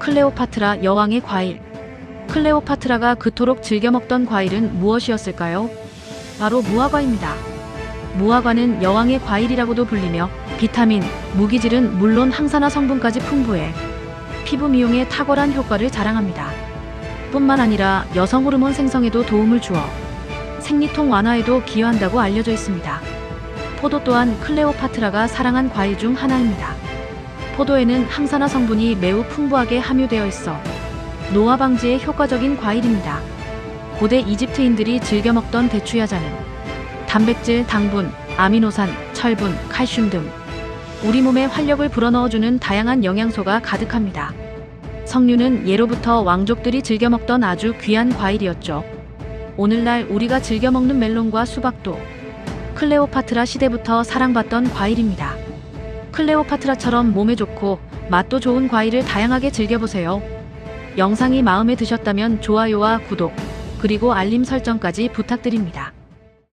클레오파트라 여왕의 과일. 클레오파트라가 그토록 즐겨 먹던 과일은 무엇이었을까요? 바로 무화과입니다. 무화과는 여왕의 과일이라고도 불리며 비타민, 무기질은 물론 항산화 성분까지 풍부해 피부 미용에 탁월한 효과를 자랑합니다. 뿐만 아니라 여성 호르몬 생성에도 도움을 주어 생리통 완화에도 기여한다고 알려져 있습니다. 포도 또한 클레오파트라가 사랑한 과일 중 하나입니다. 포도에는 항산화 성분이 매우 풍부하게 함유되어 있어 노화 방지에 효과적인 과일입니다. 고대 이집트인들이 즐겨 먹던 대추야자는 단백질, 당분, 아미노산, 철분, 칼슘 등 우리 몸에 활력을 불어넣어주는 다양한 영양소가 가득합니다. 석류는 예로부터 왕족들이 즐겨 먹던 아주 귀한 과일이었죠. 오늘날 우리가 즐겨 먹는 멜론과 수박도 클레오파트라 시대부터 사랑받던 과일입니다. 클레오파트라처럼 몸에 좋고 맛도 좋은 과일을 다양하게 즐겨보세요. 영상이 마음에 드셨다면 좋아요와 구독, 그리고 알림 설정까지 부탁드립니다.